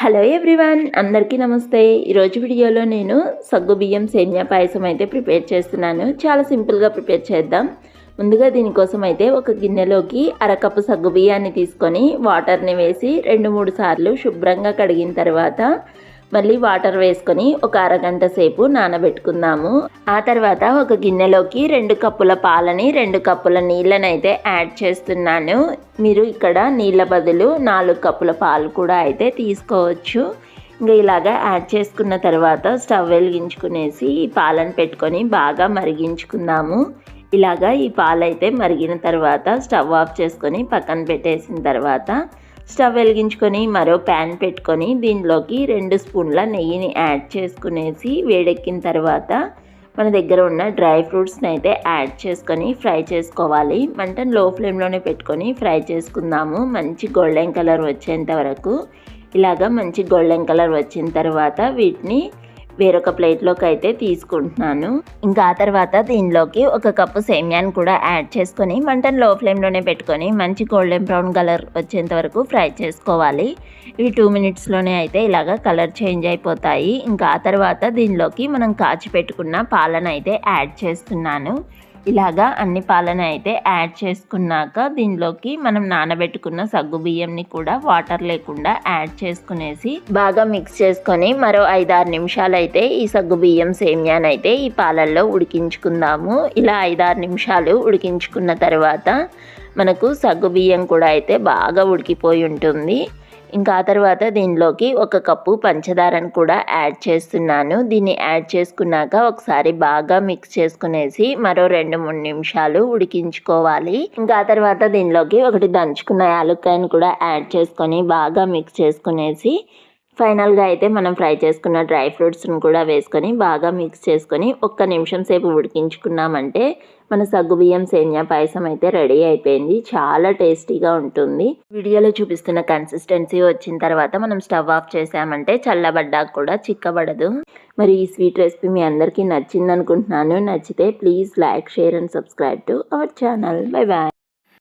Hello everyone అందరికీ నమస్తే. ఈరోజు వీడియోలో నేను సగ్గు బియ్యం సేమియా పాయసం అయితే ప్రిపేర్ చేస్తున్నాను. చాలా సింపుల్గా ప్రిపేర్ చేద్దాం. ముందుగా దీనికోసం అయితే ఒక గిన్నెలోకి అరకప్పు సగ్గు బియ్యాన్ని తీసుకొని వాటర్ని వేసి రెండు మూడు సార్లు శుభ్రంగా కడిగిన తర్వాత మళ్ళీ వాటర్ వేసుకొని ఒక అరగంట సేపు నానబెట్టుకుందాము. ఆ తర్వాత ఒక గిన్నెలోకి రెండు కప్పుల పాలని రెండు కప్పుల నీళ్ళని అయితే యాడ్ చేస్తున్నాను. మీరు ఇక్కడ నీళ్ళ బదులు నాలుగు కప్పుల పాలు కూడా అయితే తీసుకోవచ్చు. ఇంకా ఇలాగా యాడ్ చేసుకున్న తర్వాత స్టవ్ వెలిగించుకునేసి ఈ పాలను పెట్టుకొని బాగా మరిగించుకుందాము. ఇలాగా ఈ పాలైతే మరిగిన తర్వాత స్టవ్ ఆఫ్ చేసుకొని పక్కన పెట్టేసిన తర్వాత స్టవ్ వెలిగించుకొని మరో ప్యాన్ పెట్టుకొని దీనిలోకి రెండు స్పూన్ల నెయ్యిని యాడ్ చేసుకునేసి వేడెక్కిన తర్వాత మన దగ్గర ఉన్న డ్రై ఫ్రూట్స్ని అయితే యాడ్ చేసుకొని ఫ్రై చేసుకోవాలి. మంటను లో ఫ్లేమ్లోనే పెట్టుకొని ఫ్రై చేసుకుందాము. మంచి గోల్డెన్ కలర్ వచ్చేంత వరకు. ఇలాగా మంచి గోల్డెన్ కలర్ వచ్చిన తర్వాత వీటిని వేరొక ప్లేట్లోకి అయితే తీసుకుంటున్నాను. ఇంకా ఆ తర్వాత దీనిలోకి ఒక కప్పు సేమ్యాన్ని కూడా యాడ్ చేసుకొని మంటను లో ఫ్లేమ్లోనే పెట్టుకొని మంచి గోల్డెన్ బ్రౌన్ కలర్ వచ్చేంత వరకు ఫ్రై చేసుకోవాలి. ఇవి టూ మినిట్స్లోనే అయితే ఇలాగ కలర్ చేంజ్ అయిపోతాయి. ఇంకా ఆ తర్వాత దీనిలోకి మనం కాచి పెట్టుకున్న పాలను అయితే యాడ్ చేస్తున్నాను. ఇలాగా అన్ని పాలన అయితే యాడ్ చేసుకున్నాక దీనిలోకి మనం నానబెట్టుకున్న సగ్గు బియ్యంని కూడా వాటర్ లేకుండా యాడ్ చేసుకునేసి బాగా మిక్స్ చేసుకొని మరో ఐదారు నిమిషాలు అయితే ఈ సగ్గు బియ్యం అయితే ఈ పాలల్లో ఉడికించుకుందాము. ఇలా ఐదారు నిమిషాలు ఉడికించుకున్న తర్వాత మనకు సగ్గు బియ్యం కూడా అయితే బాగా ఉడికిపోయి ఉంటుంది. ఇంకా ఆ తర్వాత దీనిలోకి ఒక కప్పు పంచదారను కూడా యాడ్ చేస్తున్నాను. దీన్ని యాడ్ చేసుకున్నాక ఒకసారి బాగా మిక్స్ చేసుకునేసి మరో రెండు మూడు నిమిషాలు ఉడికించుకోవాలి. ఇంకా ఆ తర్వాత దీనిలోకి ఒకటి దంచుకున్న యాలక్కాయను కూడా యాడ్ చేసుకొని బాగా మిక్స్ చేసుకునేసి ఫైనల్గా అయితే మనం ఫ్రై చేసుకున్న డ్రై ఫ్రూట్స్ను కూడా వేసుకొని బాగా మిక్స్ చేసుకొని ఒక్క నిమిషం సేపు ఉడికించుకున్నామంటే మన సగ్గుబియ్యం సేమియా పాయసం అయితే రెడీ అయిపోయింది. చాలా టేస్టీగా ఉంటుంది. వీడియోలో చూపిస్తున్న కన్సిస్టెన్సీ వచ్చిన తర్వాత మనం స్టవ్ ఆఫ్ చేసామంటే చల్లబడ్డాక కూడా చిక్కబడదు. మరి ఈ స్వీట్ రెసిపీ మీ అందరికీ నచ్చింది అనుకుంటున్నాను నచ్చితే please like share and subscribe to our channel. Bye bye.